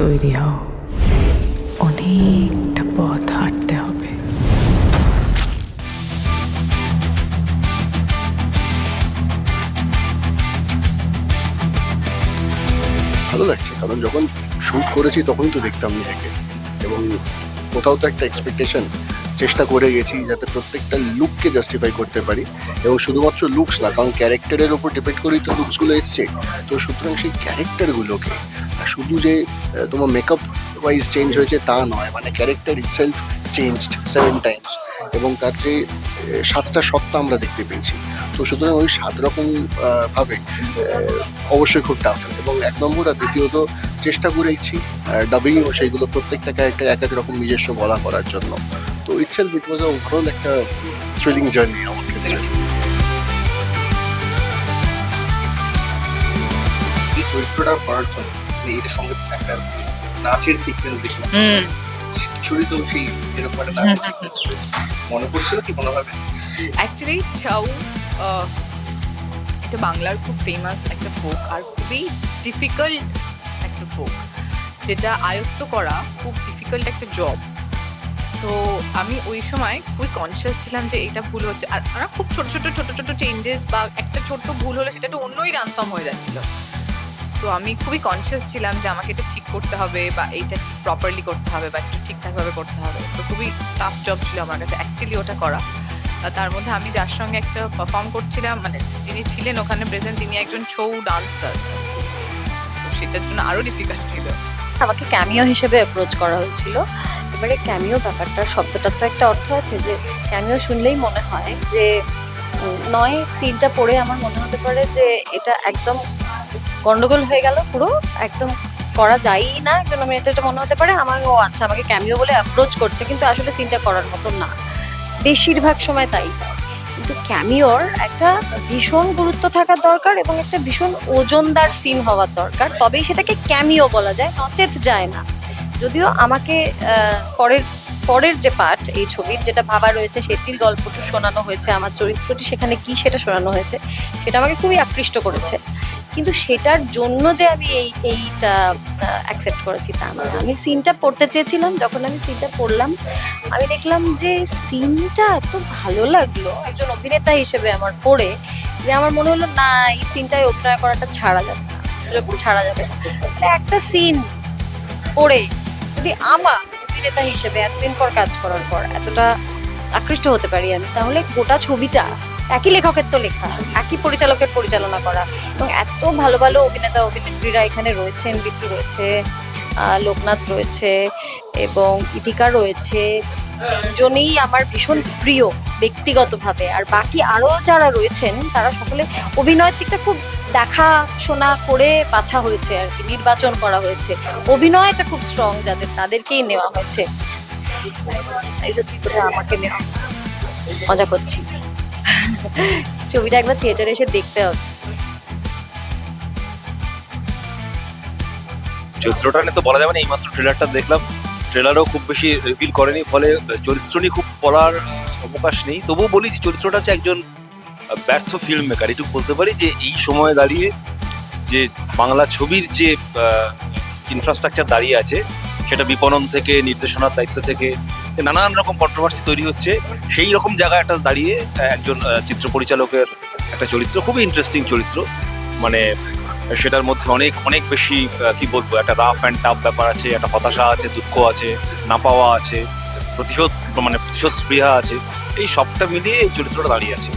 তৈরি হও। অনেকটা পথ হাঁটতে হবে। ভালো লাগছে, কারণ যখন শুট করেছি তখনই তো দেখতাম নিজেকে। এবং কোথাও তো একটা এক্সপেকটেশন চেষ্টা করে গেছি যাতে প্রত্যেকটা লুককে জাস্টিফাই করতে পারি। এবং শুধুমাত্র লুকস না, কারণ ক্যারেক্টারের ওপর ডিপেন্ড করেই তো লুকসগুলো এসছে। তো সুতরাং সেই ক্যারেক্টারগুলোকে শুধু যে তোমার মেকআপ ওয়াইজ চেঞ্জ হয়েছে তা নয় মানে character itself changed seven times এবং তার যে সাতটা সত্তা আমরা দেখতে পেয়েছি। তো সুতরাং ওই সাত রকম ভাবে অবশ্যই খুব টাফ এবং এক নম্বর আর দ্বিতীয়ত চেষ্টা করেছি ডাবিংও সেইগুলো প্রত্যেকটা ক্যারেক্টার এক এক রকম নিজস্ব গলা করার জন্য। তো ইটসেলফ ইট ওয়াজ ওভারঅল একটা থ্রিলিং জার্নি আমার ক্ষেত্রে। চরিত্রটা করার জন্য এটার সঙ্গে একটা নাচের সিকোয়েন্স দেখলাম। কিশোরী তো সেই এরকম একটা নাচের সিকোয়েন্স মনে পড়ছিল কি কোনোভাবে অ্যাকচুয়ালি চাউ এটা বাংলার খুব ফেমাস একটা ফোক আর খুবই ডিফিকাল্ট একটা ফোক যেটা আয়ত্ত করা খুব ডিফিকাল্ট একটা জব সো আমি ওই সময় খুবই কনসিয়াস ছিলাম যে এটা ভুল হচ্ছে। আর আমরা খুব ছোট ছোট ছোট ছোট চেঞ্জেস বা একটা ছোট্ট ভুল হলে সেটা একটু অন্যই ট্রান্সফর্ম হয়ে যাচ্ছিল। তো আমি খুবই কনসিয়াস ছিলাম যে আমাকে এটা ঠিক করতে হবে বা এইটা প্রপারলি করতে হবে বা একটু ঠিকঠাকভাবে করতে হবে। সো খুবই টাফ জব ছিল আমার কাছে অ্যাকচুয়ালি ওটা করা। তার মধ্যে আমি যার সঙ্গে একটা পারফর্ম করছিলাম মানে যিনি ছিলেন ওখানে প্রেজেন্ট তিনি একজন ছৌ ডান্সার তো সেটার জন্য আরও ডিফিকাল্ট ছিল। আমাকে ক্যামিও হিসেবে অ্যাপ্রোচ করা হয়েছিল। এবারে ক্যামিও ব্যাপারটা শব্দটার তো একটা অর্থ আছে যে ক্যামিও শুনলেই মনে হয় যে নয় সিনটা পড়ে আমার মনে হতে পারে যে, এটা একদম গন্ডগোল হয়ে গেল পুরো, একদম করা যায়ই না। একজন আমি এটা মনে হতে পারে, আমার ও আচ্ছা আমাকে ক্যামিও বলে অ্যাপ্রোচ করছে, কিন্তু আসলে সিনটা করার মতো না। বেশিরভাগ সময় তাই। কিন্তু ক্যামিওর একটা ভীষণ গুরুত্ব থাকার দরকার এবং একটা ভীষণ ওজনদার সিন হওয়ার দরকার। তবেই সেটাকে ক্যামিও বলা যায়, নচেত যায় না। যদিও আমাকে পরের পরের যে পার্ট এই ছবির যেটা ভাবা রয়েছে, সেটির গল্পটি শোনানো হয়েছে, আমার চরিত্রটি সেখানে কি সেটা শোনানো হয়েছে, সেটা আমাকে খুবই আকৃষ্ট করেছে। কিন্তু সেটার জন্য যে আমি এই, এইটা অ্যাকসেপ্ট করেছি তা না। আমি সিনটা পড়তে চেয়েছিলাম, যখন আমি সিনটা পড়লাম, আমি দেখলাম যে সিনটা এত ভালো লাগল, একজন অভিনেতা হিসেবে আমার পড়ে, যে আমার মনে হলো, না, এই সিনটায় অভিনয় করাটা ছাড়া যাবে না, সুযোগ ছাড়া যাবে না। মানে একটা সিন পড়ে, যদি আমার অভিনেতা হিসেবে এতদিন পর কাজ করার পর এতটা আকৃষ্ট হতে পারি আমি, তাহলে গোটা ছবিটা একই লেখকের তো লেখা, একই পরিচালকের পরিচালনা করা এবং এত ভালো ভালো অভিনেতা, অভিনেত্রীরা এখানে রয়েছেন, বিট্টু রয়েছে লোকনাথ রয়েছে এবং ইথিকা রয়েছে। তিনজনেই আমার ভীষণ প্রিয় ব্যক্তিগতভাবে। আর বাকি আরও যারা রয়েছেন, তারা সকলে অভিনয়ের দিকটা খুব দেখাশোনা করে বাছা হয়েছে আর কি, নির্বাচন করা হয়েছে। অভিনয়টা খুব স্ট্রং যাদের, তাদেরকেই নেওয়া হয়েছে। আমাকে নেওয়া হয়েছে। মজা করছি। ছবিটা একবার থিয়েটারে এসে দেখতে হবে। চরিত্রটা নিয়ে তো বলা যাবে না, এইমাত্র ট্রেলারটা দেখলাম। ট্রেলারও খুব বেশি রিভিল করেনি, ফলে চরিত্র নিয়ে খুব বলার অবকাশ নেই। তবুও বলি যে চরিত্রটা হচ্ছে একজন ব্যর্থ ফিল্ম মেকার এটুকু বলতে পারি যে এই সময়ে দাঁড়িয়ে যে বাংলা ছবির যে ইনফ্রাস্ট্রাকচার দাঁড়িয়ে আছে, সেটা বিপণন থেকে, নির্দেশনার দায়িত্ব থেকে নানান রকম কন্ট্রোভার্সি তৈরি হচ্ছে। সেই রকম জায়গায় একটা দাঁড়িয়ে একজন চিত্র পরিচালকের একটা চরিত্র, খুবই ইন্টারেস্টিং চরিত্র। মানে সেটার মধ্যে অনেক অনেক বেশি কি বলব, একটা রাফ অ্যান্ড টাফ ব্যাপার আছে, একটা হতাশা আছে, দুঃখ আছে, না পাওয়া আছে, প্রতিশোধ মানে প্রতিশোধ স্পৃহা আছে। এই সবটা মিলিয়ে এই চরিত্রটা দাঁড়িয়ে আছে।